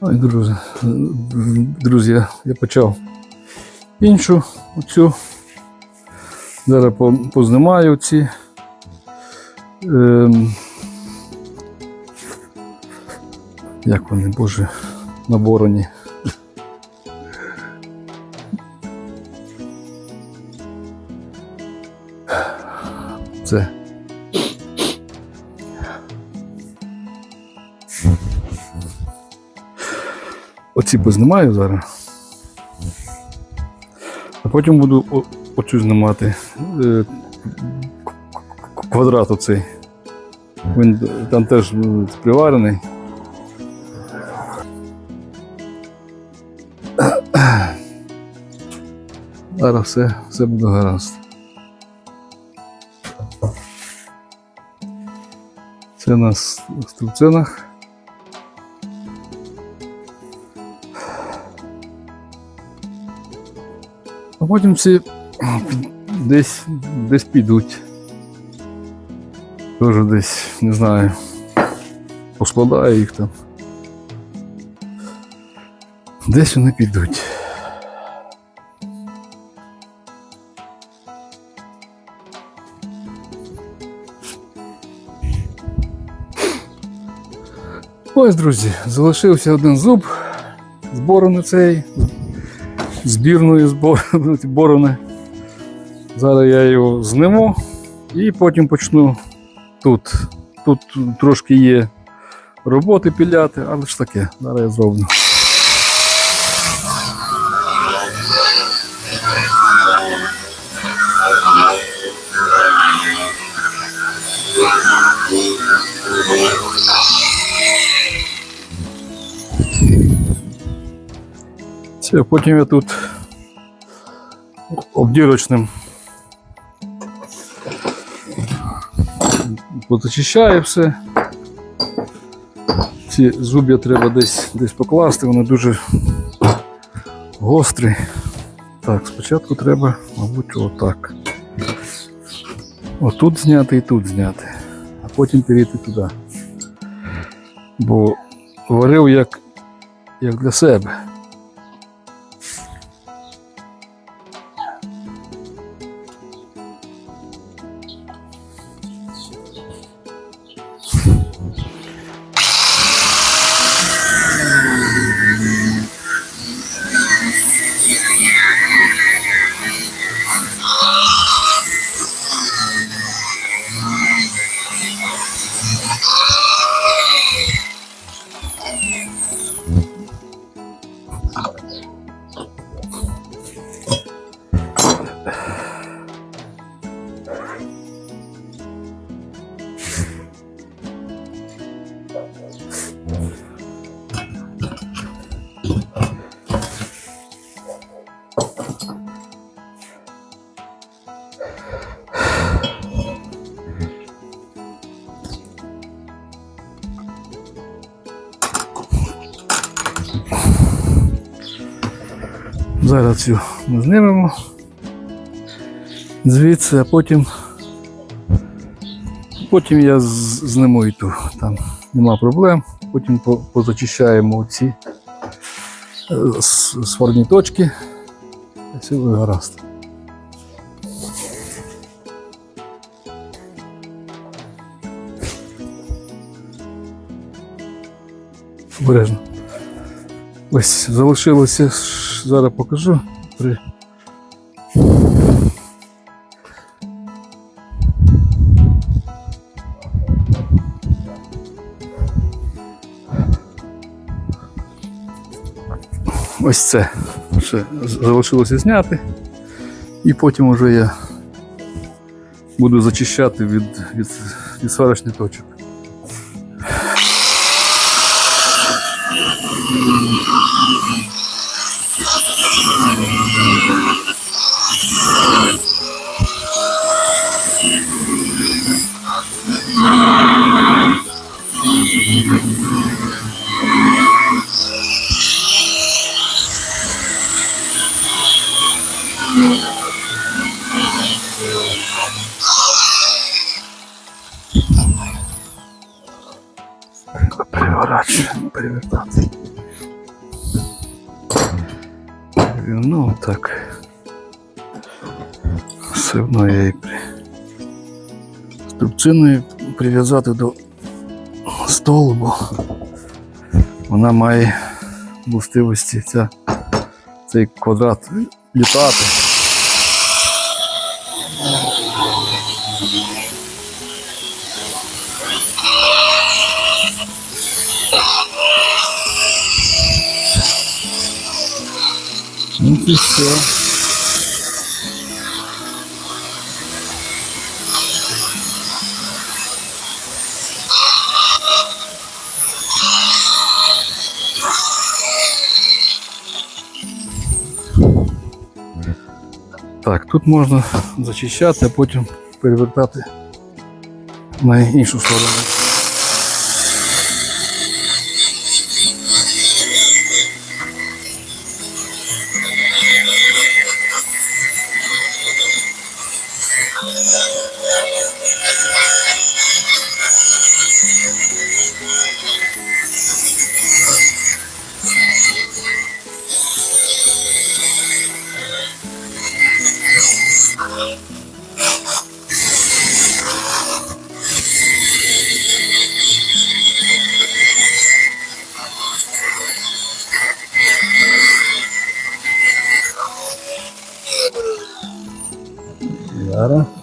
Ой, друзі, друзі, я- почав іншу оцю. Зараз познімаю ці. Ем, як вони, боже, наборені. Це. Оці познімаю зараз. А потім буду оцю знімати. Е, Квадрат оцей. Він там теж приварений. Зараз все, все буде гаразд. Це на с- струбцинах. Потім всі десь, десь підуть. Тоже десь, не знаю, поскладаю їх там. Десь вони підуть. Ось, друзі, залишився один зуб з борони цей, збірної борони. Зараз я його зниму і потім почну тут. Тут трошки є роботи піляти, але ж таке, зараз я зроблю. Все, потім я тут обдірочним позачищаю все. Ці зуб'я треба десь, десь покласти, вони дуже гострі. Так, спочатку треба, мабуть, отак. Отут зняти і тут зняти, а потім перейти туди. Бо варив як, як для себе. Зараз цю ми знімемо звідси, а потім, потім я з- зніму і ту. Там нема проблем. Потім позачищаємо ці е, сварні точки. І все буде гаразд. Обережно. Ось залишилося, зараз покажу. При... Ось це ще залишилося зняти. І потім вже я буду зачищати від, від, від сварочних точок. Я її струбциною прив'язати до столбу. Вона має властивості ця, цей квадрат літати. Ну і все. Так, тут можна зачищати, а потім перевертати на іншу сторону. Зараз.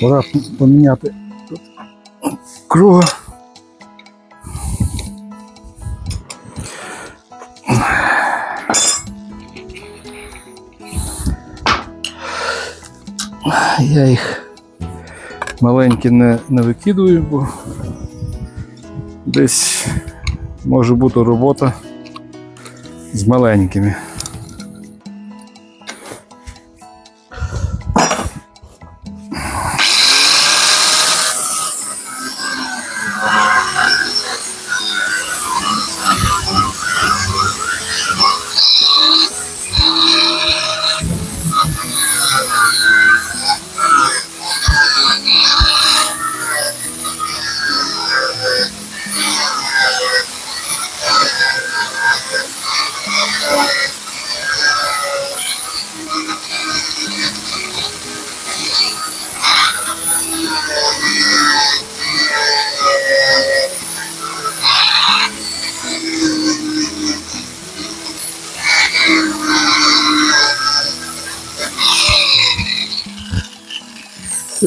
Пора поміняти тут круга. Я їх маленькі не, не викидую, бо десь може бути робота з маленькими.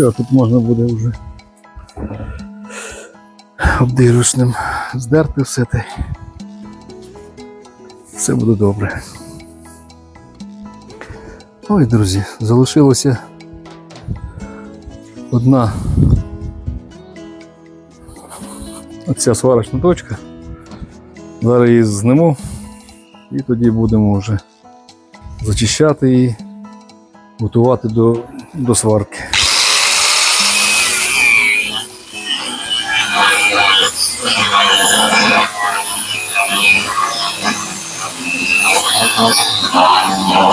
Все, тут можна буде вже обдирочним здерти все те. Все буде добре. Ой, друзі, залишилося одна оця сварочна точка. Зараз її зніму і тоді будемо вже зачищати її, готувати до, до сварки. Міняю круга,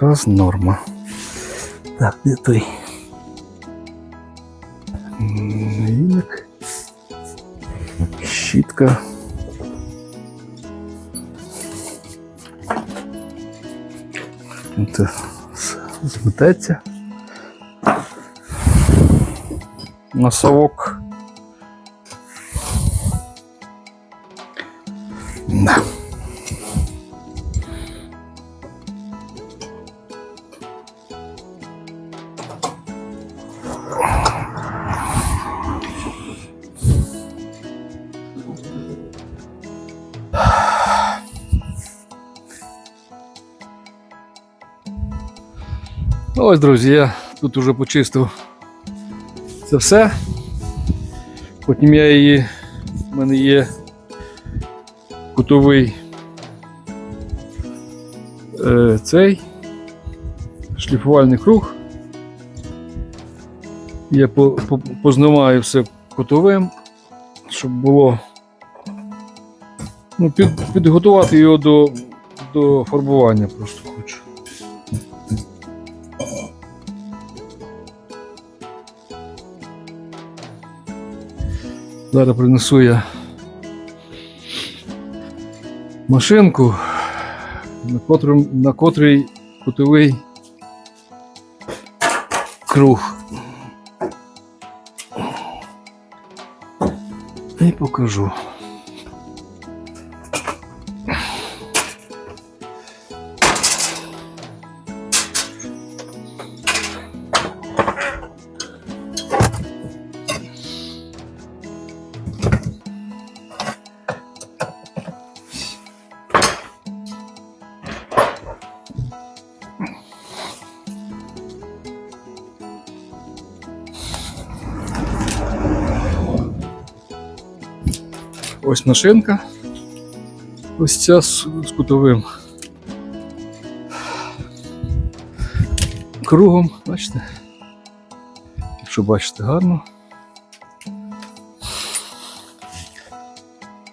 Якраз норма. Так, де той? Віник. Щітка. Це змететься. Носовок. Ось, друзі, я тут уже почистив це все. Потім я її, в мене є кутовий е, цей шліфувальний круг. Я по, по, познімаю все кутовим, щоб було ну, під, підготувати його до, до фарбування просто хочу. Зараз принесу я машинку, на, котрій, на котрий кутовий круг. І покажу. Ось машинка. Ось ця з, з кутовим кругом, бачите? Якщо бачите гарно.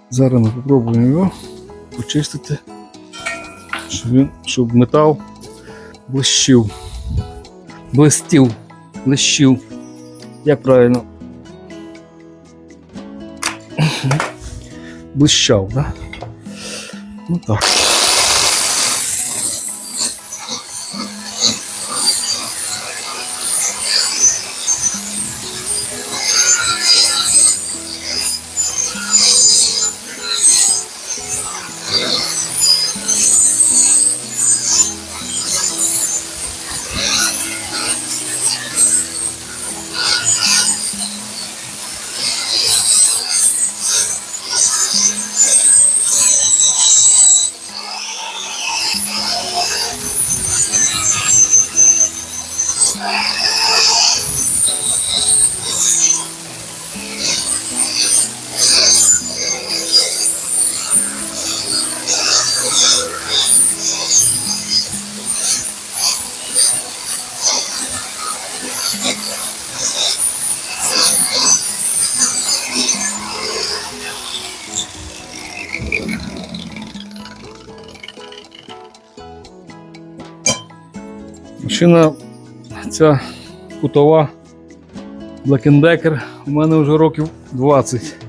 Зараз ми спробуємо його почистити, щоб, він, щоб метал блищив. Блистів, блищив. Як правильно? Блищав, да? Ну так. Машина ця кутова Black Decker у мене вже років 20.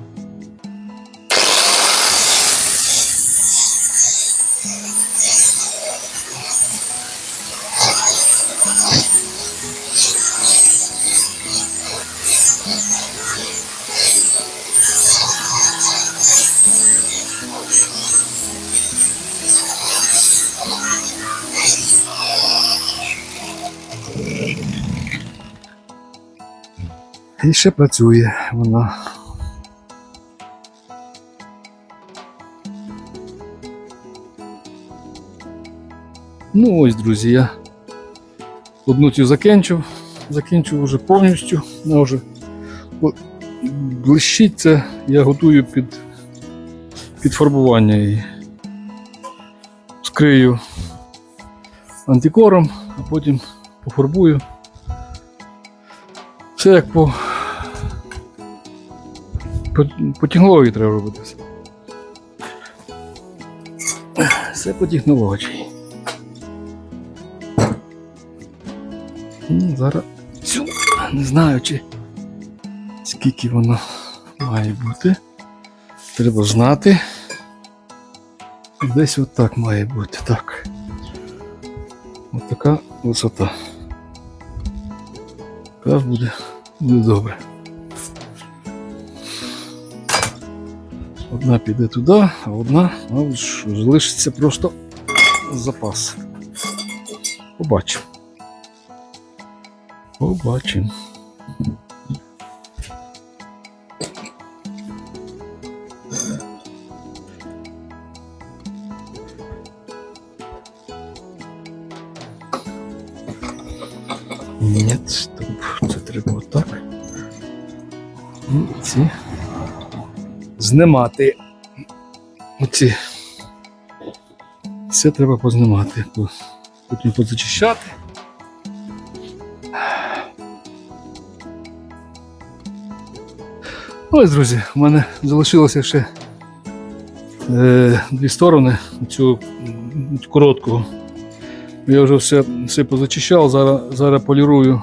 І ще працює вона. Ну ось, друзі, я одну цю закінчив. Закінчив вже повністю. Вона вже о- блищить це, я готую під, під фарбування її. Скрию антикором, а потім пофарбую. Все як по, по, по технології треба робити. все. Все по технології. Ну, зараз цю не знаю, чи скільки воно має бути. Треба знати. Десь отак має бути. Так. Ось така висота. Якраз буде, буде добре. Одна піде туди, а одна мабуть, залишиться просто запас. Побачимо. Побачимо. Знімати. Оці. Все треба познімати. по- Потім позачищати. Ось, друзі, у мене залишилося ще е, дві сторони цю м, короткого. Я вже все, все позачищав, зараз, зараз полірую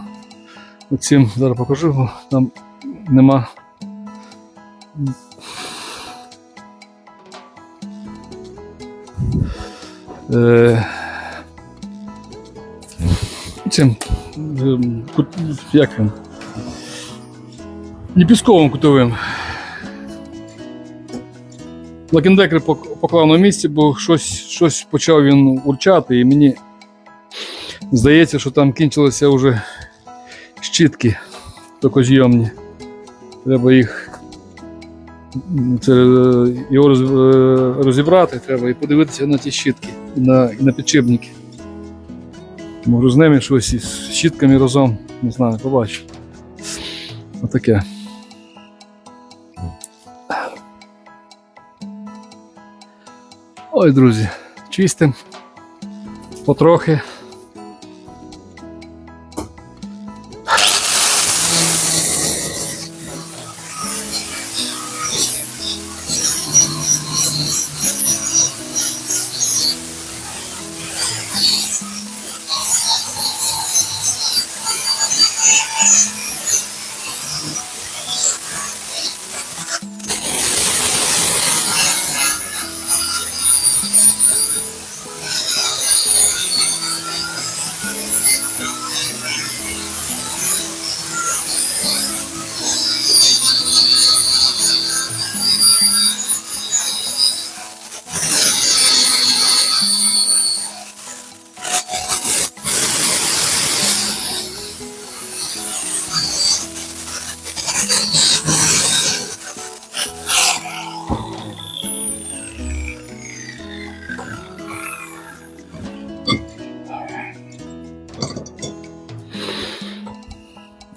оцим, зараз покажу, там нема. Цим, ем, як він? Ліпісковим кутовим. Лакендекер поклав на місці, бо щось, щось почав він урчати, і мені здається, що там кінчилися вже щітки токозйомні. Треба їх це, е, його е, розібрати треба і подивитися на ті щітки, на, на підшипники. Можу з ними щось із щітками разом, не знаю, побачу. Отаке. Ой, друзі, чистим. Потрохи.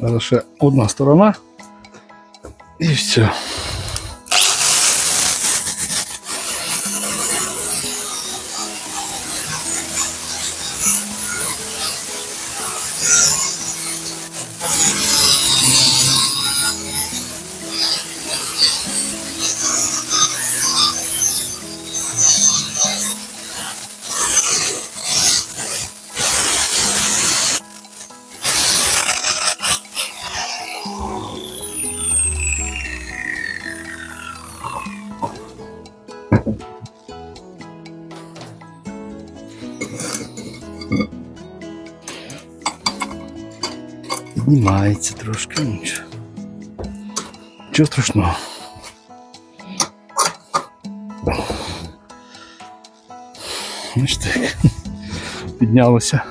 Зараз одна сторона. І все. Піднімається трошки. ну Нічого. Нічого страшного. Ось так. Піднялося.